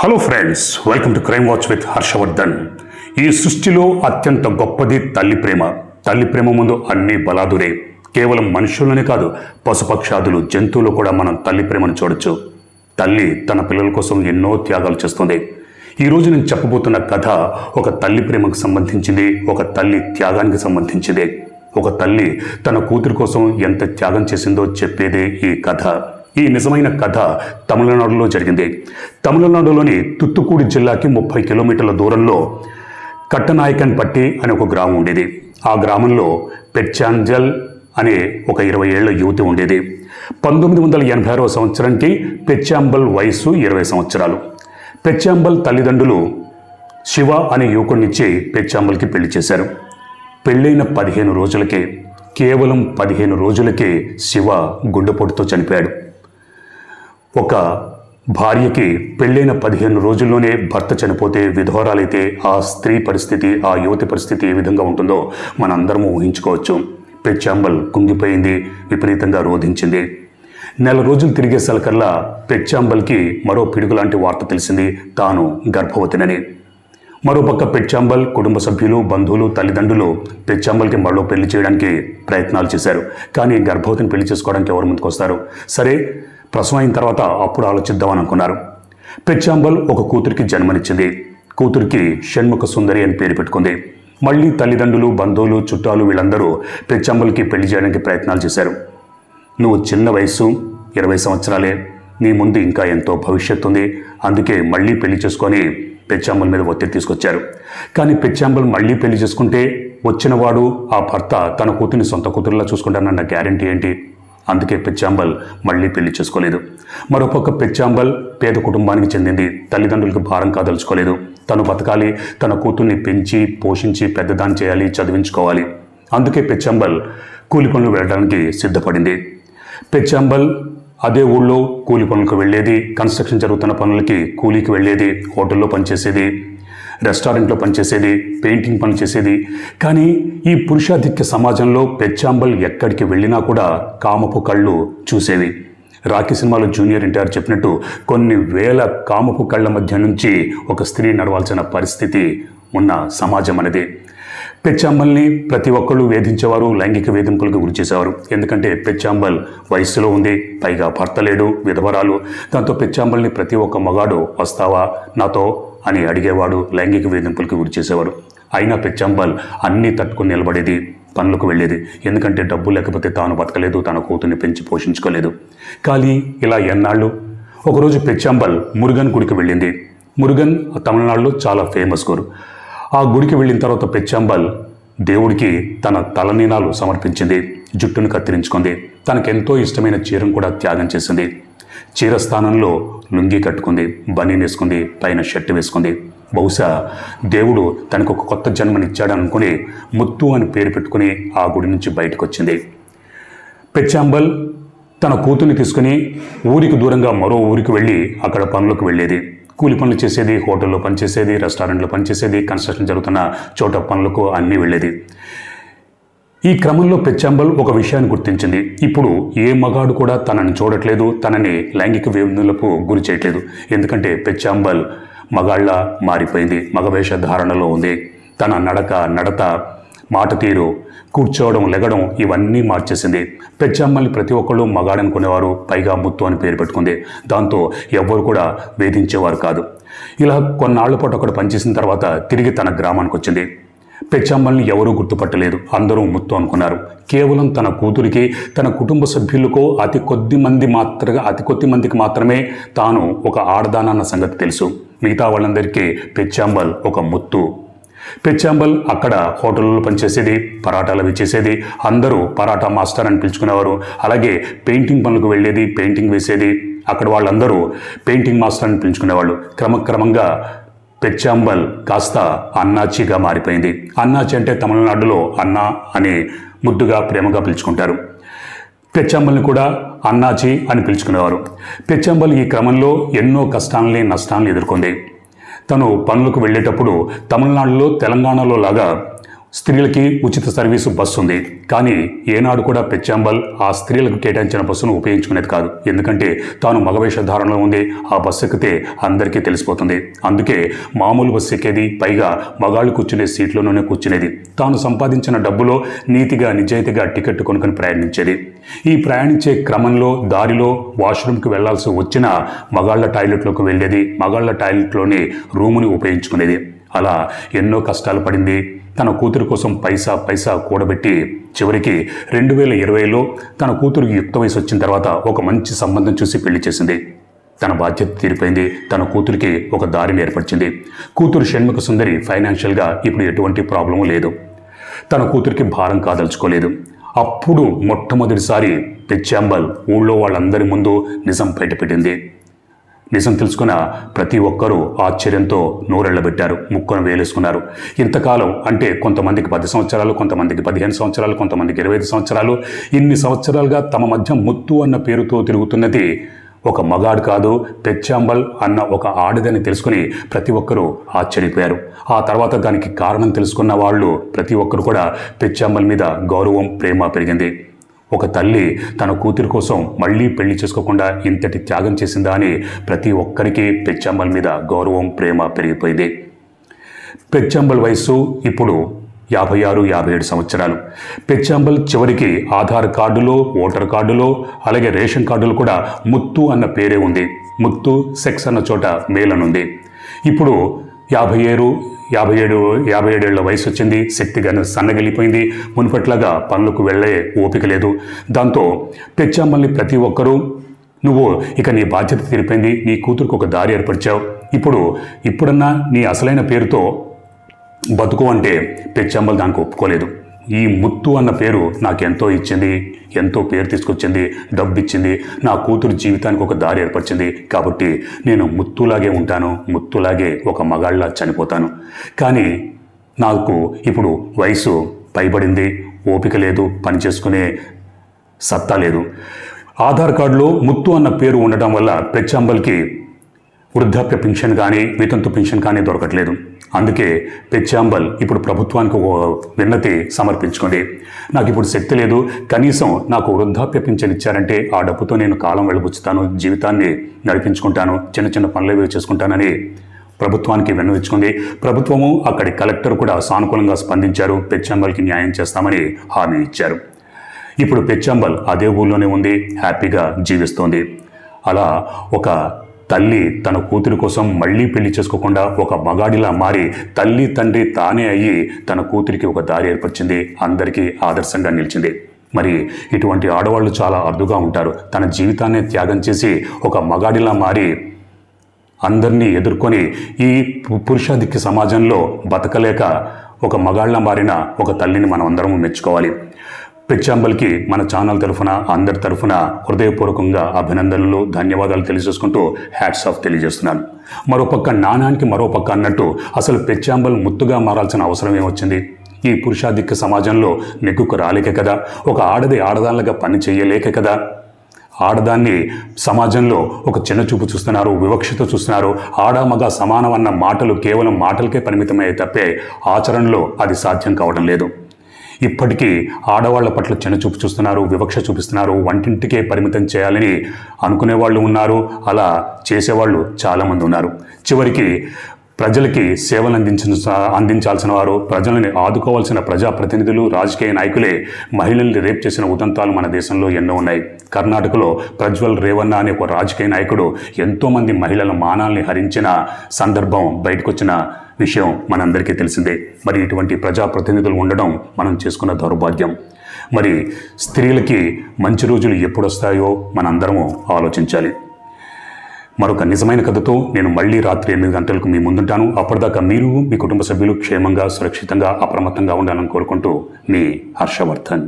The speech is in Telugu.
Hello friends welcome to crime watch with Harshavardhan ఈ సృష్టిలో అత్యంత గొప్పది తల్లి ప్రేమ. తల్లి ప్రేమ ముందు అన్ని బలాదురే. కేవలం మనుషులనే కాదు పశుపక్షాదులు జంతువులు కూడా మనం తల్లి ప్రేమను చూడొచ్చు. తల్లి తన పిల్లల కోసం ఎన్నో త్యాగాలు చేస్తుంది. ఈ రోజు నేను చెప్పబోతున్న కథ ఒక తల్లి ప్రేమకు సంబంధించింది ఒక తల్లి త్యాగానికి సంబంధించింది. ఒక తల్లి తన కూతురు కోసం ఎంత త్యాగం చేసిందో చెప్పేదే ఈ కథ. ఈ నిజమైన కథ తమిళనాడులో జరిగింది. తమిళనాడులోని తుత్తుకూడి జిల్లాకి ముప్పై కిలోమీటర్ల దూరంలో కట్టనాయకన్ పట్టి అనే ఒక గ్రామం ఉండేది. ఆ గ్రామంలో పెచ్చాంజల్ అనే ఒక ఇరవై ఏళ్ళ యువతి ఉండేది. పంతొమ్మిది వందల ఎనభై ఆరవ సంవత్సరానికి పెచ్చాంబల్ వయసు ఇరవై సంవత్సరాలు. పెచ్చాంబల్ తల్లిదండ్రులు శివ అనే యువకుడినిచ్చి పెచ్చాంబల్కి పెళ్ళి చేశారు. పెళ్ళైన పదిహేను రోజులకే కేవలం పదిహేను రోజులకే శివ గుండెపోటుతో చనిపోయాడు. ఒక భార్యకి పెళ్ళైన పదిహేను రోజుల్లోనే భర్త చనిపోతే విధవరాలైతే ఆ స్త్రీ పరిస్థితి ఆ యువతి పరిస్థితి ఏ విధంగా ఉంటుందో మనందరము ఊహించుకోవచ్చు. పెచ్చాంబల్ కుంగిపోయింది విపరీతంగా రోధించింది. నెల రోజులు తిరిగేసరికల్లా పెచ్చాంబల్కి మరో పిడుగు లాంటి వార్త తెలిసింది తాను గర్భవతినని. మరోపక్క పెచ్చాంబల్ కుటుంబ సభ్యులు బంధువులు తల్లిదండ్రులు పెచ్చాంబల్కి మరో పెళ్ళి చేయడానికి ప్రయత్నాలు చేశారు. కానీ గర్భవతిని పెళ్ళి చేసుకోవడానికి ఎవరు ముందుకొస్తారు? సరే ప్రసవం అయిన తర్వాత అప్పుడు ఆలోచిద్దామని అనుకున్నారు. పెచ్చాంబల్ ఒక కూతురికి జన్మనిచ్చింది. కూతురికి షణ్ముఖ సుందరి అని పేరు పెట్టుకుంది. మళ్ళీ తల్లిదండ్రులు బంధువులు చుట్టాలు వీళ్ళందరూ పెచ్చాంబల్కి పెళ్ళి చేయడానికి ప్రయత్నాలు చేశారు. నువ్వు చిన్న వయసు ఇరవై సంవత్సరాలే. నీ ముందు ఇంకా ఎంతో భవిష్యత్తు ఉంది. అందుకే మళ్ళీ పెళ్ళి చేసుకొని పెచ్చాంబల్ మీద ఒత్తిడి తీసుకొచ్చారు. కానీ పెచ్చాంబల్ మళ్ళీ పెళ్ళి చేసుకుంటే వచ్చినవాడు ఆ భర్త తన కూతుర్ని సొంత కూతురులా చూసుకుంటానన్న గ్యారంటీ ఏంటి? అందుకే పెచ్చాంబల్ మళ్ళీ పెళ్ళి చేసుకోలేదు. మరోపక్క పెచ్చాంబల్ పేద కుటుంబానికి చెందింది. తల్లిదండ్రులకు భారం కాదలుచుకోలేదు. తను బతకాలి తన కూతుర్ని పెంచి పోషించి పెద్దదాన్ని చేయాలి చదివించుకోవాలి. అందుకే పెచ్చాంబల్ కూలి పనులు వెళ్ళడానికి సిద్ధపడింది. పెచ్చాంబల్ అదే ఊళ్ళో కూలి పనులకు వెళ్ళేది కన్స్ట్రక్షన్ జరుగుతున్న పనులకి కూలీకి వెళ్ళేది హోటల్లో పనిచేసేది. రెస్టారెంట్లో పనిచేసేది పెయింటింగ్ పని చేసేది. కానీ ఈ పురుషాధిక్య సమాజంలో పెచ్చాంబల్ ఎక్కడికి వెళ్ళినా కూడా కామపు కళ్ళు చూసేవి. రాఖీ సినిమాలో జూనియర్ ఎన్టీఆర్ చెప్పినట్టు కొన్ని వేల కామపు కళ్ళ మధ్య నుంచి ఒక స్త్రీ నడవాల్సిన పరిస్థితి ఉన్న సమాజం అనేది. పెచ్చాంబల్ని ప్రతి ఒక్కళ్ళు వేధించేవారు లైంగిక వేధింపులకు గురి చేసేవారు. ఎందుకంటే పెచ్చాంబల్ వయస్సులో ఉంది పైగా భర్త లేడు విధవరాలు. దాంతో పెచ్చాంబల్ని ప్రతి ఒక్క మగాడు వస్తావా? నాతో అని అడిగేవాడు లైంగిక వేధింపులకు గురి చేసేవారు అయినా పిచ్చంబల్ అన్నీ తట్టుకుని నిలబడేది పనులకు వెళ్ళేది. ఎందుకంటే డబ్బు లేకపోతే తాను బతకలేదు తన కూతుర్ని పెంచి పోషించుకోలేదు. కానీ ఇలా ఎన్నాళ్ళు? ఒకరోజు పిచ్చంబల్ మురుగన్ గుడికి వెళ్ళింది. మురుగన్ తమిళనాడులో చాలా ఫేమస్ గురు. ఆ గుడికి వెళ్ళిన తర్వాత పెచ్చంబల్ దేవుడికి తన తలనీనాలు సమర్పించింది జుట్టును కత్తిరించుకుంది. తనకెంతో ఇష్టమైన చీరను కూడా త్యాగం చేసింది. చీర స్థానంలో లుంగి కట్టుకుంది బనీన్ వేసుకుంది పైన షర్ట్ వేసుకుంది. బహుశా దేవుడు తనకు ఒక కొత్త జన్మనిచ్చాడు అనుకుని ముత్తు అని పేరు పెట్టుకుని ఆ గుడి నుంచి బయటకు వచ్చింది పెచ్చాంబల్ తన కూతుర్ని తీసుకుని ఊరికి దూరంగా మరో ఊరికి వెళ్ళి అక్కడ పనులకు వెళ్ళేది. కూలి పనులు చేసేది హోటల్లో పనిచేసేది రెస్టారెంట్లో పనిచేసేది కన్స్ట్రక్షన్ జరుగుతున్న చోట పనులకు అన్నీ వెళ్ళేది. ఈ క్రమంలో పెచ్చాంబల్ ఒక విషయాన్ని గుర్తించింది. ఇప్పుడు ఏ మగాడు కూడా తనని చూడట్లేదు తనని లైంగిక వేదనలకు గురి చేయట్లేదు. ఎందుకంటే పెచ్చాంబల్ మగాళ్ళ మారిపోయింది మగవేష ధారణలో ఉంది. తన నడక నడత మాట తీరు కూర్చోవడం లెగడం ఇవన్నీ మార్చేసింది. పెచ్చమ్మల్ని ప్రతి ఒక్కళ్ళు మగాడనుకునేవారు పైగా ముత్తు అని పేరు పెట్టుకుంది. దాంతో ఎవ్వరు కూడా వేధించేవారు కాదు. ఇలా కొన్నాళ్ళ పాటు అక్కడ పనిచేసిన తర్వాత తిరిగి తన గ్రామానికి వచ్చింది పెచ్చమ్మల్ని ఎవరూ గుర్తుపట్టలేదు. అందరూ ముత్తు అనుకున్నారు. కేవలం తన కూతురికి తన కుటుంబ సభ్యులకో అతి కొద్ది మంది మాత్రగా అతి కొద్ది మందికి మాత్రమే తాను ఒక ఆడదానన్న సంగతి తెలుసు. మిగతా వాళ్ళందరికీ పెచ్చాంబల్ ఒక ముత్తు. పెచ్చాంబల్ అక్కడ హోటల్లో పనిచేసేది పరాటాలు అవి చేసేది. అందరూ పరాటా మాస్టర్ అని పిలుచుకునేవారు. అలాగే పెయింటింగ్ పనులకు వెళ్ళేది పెయింటింగ్ వేసేది. అక్కడ వాళ్ళందరూ పెయింటింగ్ మాస్టర్ అని పిలుచుకునేవాళ్ళు. క్రమక్రమంగా పెచ్చాంబల్ కాస్త అన్నాచిగా మారిపోయింది. అన్నాచి అంటే తమిళనాడులో అన్నా అని ముద్దుగా ప్రేమగా పిలుచుకుంటారు. పెచ్చాంబల్ని కూడా అన్నాచి అని పిలుచుకునేవారు. పెచ్చాంబల్ ఈ క్రమంలో ఎన్నో కష్టాలని నష్టాలను ఎదుర్కొంది. తను పనులకు వెళ్ళేటప్పుడు తమిళనాడులో తెలంగాణలో లాగా స్త్రీలకి ఉచిత సర్వీసు బస్సు ఉంది కానీ ఏనాడు కూడా పెచ్చాంబల్ ఆ స్త్రీలకు కేటాయించిన బస్సును ఉపయోగించుకునేది కాదు. ఎందుకంటే తాను మగవేషధారణలో ఉంది. ఆ బస్సు ఎక్కితే అందరికీ తెలిసిపోతుంది. అందుకే మామూలు బస్సు ఎక్కేది పైగా మగాళ్ళు కూర్చునే సీట్లోనే కూర్చునేది. తాను సంపాదించిన డబ్బులో నీతిగా నిజాయితీగా టికెట్ కొనుక్కొని ప్రయాణించేది. ఈ ప్రయాణించే క్రమంలో దారిలో వాష్రూమ్కి వెళ్ళాల్సి వచ్చిన మగాళ్ళ టాయిలెట్లోకి వెళ్ళేది మగాళ్ళ టాయిలెట్లోనే రూముని ఉపయోగించుకునేది. అలా ఎన్నో కష్టాలు పడింది. తన కూతురు కోసం పైసా పైసా కూడబెట్టి చివరికి రెండు వేల ఇరవైలో తన కూతురికి యుక్త వయసు వచ్చిన తర్వాత ఒక మంచి సంబంధం చూసి పెళ్ళి చేసింది. తన బాధ్యత తీరిపోయింది. తన కూతురికి ఒక దారిని ఏర్పరిచింది. కూతురు షణ్ముఖ సుందరి ఫైనాన్షియల్గా ఇప్పుడు ఎటువంటి ప్రాబ్లము లేదు. తన కూతురికి భారం కాదలుచుకోలేదు. అప్పుడు మొట్టమొదటిసారి పిచ్చాంబల్ ఊళ్ళో వాళ్ళందరి ముందు నిజం బయటపెట్టింది. నిజం తెలుసుకున్న ప్రతి ఒక్కరూ ఆశ్చర్యంతో నోరెళ్ళబెట్టారు ముక్కును వేలేసుకున్నారు. ఇంతకాలం అంటే కొంతమందికి పది సంవత్సరాలు కొంతమందికి పదిహేను సంవత్సరాలు కొంతమందికి ఇరవై ఐదు సంవత్సరాలు ఇన్ని సంవత్సరాలుగా తమ మధ్య ముత్తు అన్న పేరుతో తిరుగుతున్నది ఒక మగాడు కాదు పెచ్చాంబల్ అన్న ఒక ఆడదని తెలుసుకుని ప్రతి ఒక్కరూ ఆశ్చర్యపోయారు. ఆ తర్వాత దానికి కారణం తెలుసుకున్న వాళ్ళు ప్రతి ఒక్కరు కూడా పెచ్చాంబల్ మీద గౌరవం ప్రేమ పెరిగింది. ఒక తల్లి తన కూతురి కోసం మళ్ళీ పెళ్ళి చేసుకోకుండా ఇంతటి త్యాగం చేసిందా అని ప్రతి ఒక్కరికి పెచ్చంబల్ మీద గౌరవం ప్రేమ పెరిగిపోయింది. పెచ్చంబల్ వయస్సు ఇప్పుడు యాభై ఆరు యాభై ఏడు సంవత్సరాలు. పెచ్చంబల్ చివరికి ఆధార్ కార్డులో ఓటర్ కార్డులో అలాగే రేషన్ కార్డులో కూడా ముత్తు అన్న పేరే ఉంది. ముత్తు సెక్స్ అన్న చోట మేలనుంది. ఇప్పుడు యాభై ఏడు యాభై ఏడు యాభై ఏడేళ్ళ వయసు వచ్చింది శక్తిగా సన్నగిలిపోయింది మునుపట్లాగా పనులకు వెళ్ళే ఓపిక లేదు. దాంతో పెచ్చమ్మల్ని ప్రతి ఒక్కరూ నువ్వు ఇక నీ బాధ్యత తీరిపోయింది నీ కూతురుకు ఒక దారి ఏర్పరిచావు. ఇప్పుడు ఇప్పుడన్నా నీ అసలైన పేరుతో బతుకు అంటే పెచ్చమ్మలు దానికి ఒప్పుకోలేదు. ఈ ముత్తు అన్న పేరు నాకు ఎంతో ఇచ్చింది ఎంతో పేరు తీసుకొచ్చింది డబ్బు ఇచ్చింది నా కూతురు జీవితానికి ఒక దారి ఏర్పరిచింది. కాబట్టి నేను ముత్తులాగే ఉంటాను ముత్తులాగే ఒక మగాళ్ళ చనిపోతాను. కానీ నాకు ఇప్పుడు వయసు పైబడింది ఓపిక లేదు పని చేసుకునే సత్తా లేదు. ఆధార్ కార్డులో ముత్తు అన్న పేరు ఉండటం వల్ల పెచ్చంబల్కి వృద్ధాప్య పెన్షన్ కానీ వితంతు పెన్షన్ కానీ దొరకట్లేదు. అందుకే పెచ్చాంబల్ ఇప్పుడు ప్రభుత్వానికి ఒక విన్నతి సమర్పించుకోండి నాకు ఇప్పుడు శక్తి లేదు. కనీసం నాకు వృద్ధాప్య పింఛన్ ఇచ్చారంటే ఆ డబ్బుతో నేను కాలం వెళ్ళబుచ్చుతాను జీవితాన్ని నడిపించుకుంటాను చిన్న చిన్న పనులు ఇవి చేసుకుంటానని ప్రభుత్వానికి విన్నవించుకుంది. ప్రభుత్వము అక్కడి కలెక్టర్ కూడా సానుకూలంగా స్పందించారు. పెచ్చాంబల్కి న్యాయం చేస్తామని హామీ ఇచ్చారు. ఇప్పుడు పెచ్చాంబల్ అదే ఊళ్ళోనే ఉంది. హ్యాపీగా జీవిస్తోంది. అలా ఒక తల్లి తన కూతురి కోసం మళ్ళీ పెళ్ళి చేసుకోకుండా ఒక మగాడిలా మారి తల్లి తండ్రి తానే అయ్యి తన కూతురికి ఒక దారి ఏర్పరిచింది. అందరికీ ఆదర్శంగా నిలిచింది. మరి ఇటువంటి ఆడవాళ్ళు చాలా అరుదుగా ఉంటారు. తన జీవితాన్ని త్యాగం చేసి ఒక మగాడిలా మారి అందరినీ ఎదుర్కొని ఈ పు- పురుషాధిక్య సమాజంలో బతకలేక ఒక మగాళ్ళ మారిన ఒక తల్లిని మనం అందరం మెచ్చుకోవాలి. పెచ్చాంబల్కి మన ఛానల్ తరఫున అందరి తరఫున హృదయపూర్వకంగా అభినందనలు ధన్యవాదాలు తెలియజేసుకుంటూ హ్యాట్స్ ఆఫ్ తెలియజేస్తున్నాను. మరోపక్క నాణానికి మరోపక్క అన్నట్టు అసలు పెచ్చాంబల్ ముత్తుగా మారాల్సిన అవసరం ఏమొచ్చింది? ఈ పురుషాధిక్య సమాజంలో నెగ్గుకు రాలేక కదా? ఒక ఆడది ఆడదాళ్ళగా పని చేయలేక కదా? ఆడదాన్ని సమాజంలో ఒక చిన్న చూపు చూస్తున్నారు వివక్షత చూస్తున్నారు. ఆడామగ మగ సమానం అన్న మాటలు కేవలం మాటలకే పరిమితమయ్యే తప్పే ఆచరణలో అది సాధ్యం కావడం లేదు. ఇప్పటికీ ఆడవాళ్ళ పట్ల చిన్నచూపు చూస్తున్నారు వివక్ష చూపిస్తున్నారు వంటింటికే పరిమితం చేయాలని అనుకునే వాళ్ళు ఉన్నారు. అలా చేసేవాళ్ళు చాలామంది ఉన్నారు. చివరికి ప్రజలకి సేవలు అందించిన అందించాల్సిన వారు ప్రజలని ఆదుకోవాల్సిన ప్రజాప్రతినిధులు రాజకీయ నాయకులే మహిళల్ని రేప్ చేసిన ఉదంతాలు మన దేశంలో ఎన్నో ఉన్నాయి. కర్ణాటకలో ప్రజ్వల్ రేవన్న అనే ఒక రాజకీయ నాయకుడు ఎంతోమంది మహిళల మానాల్ని హరించిన సందర్భం బయటకొచ్చిన విషయం మనందరికీ తెలిసిందే. మరి ఇటువంటి ప్రజాప్రతినిధులు ఉండడం మనం చేసుకున్న దౌర్భాగ్యం. మరి స్త్రీలకి మంచి రోజులు ఎప్పుడొస్తాయో మనందరము ఆలోచించాలి. మరొక నిజమైన కథతో నేను మళ్ళీ రాత్రి ఎనిమిది గంటలకు మీ ముందుంటాను. అప్పటిదాకా మీరు మీ కుటుంబ సభ్యులు క్షేమంగా సురక్షితంగా అప్రమత్తంగా ఉండాలని కోరుకుంటూ మీ హర్షవర్ధన్.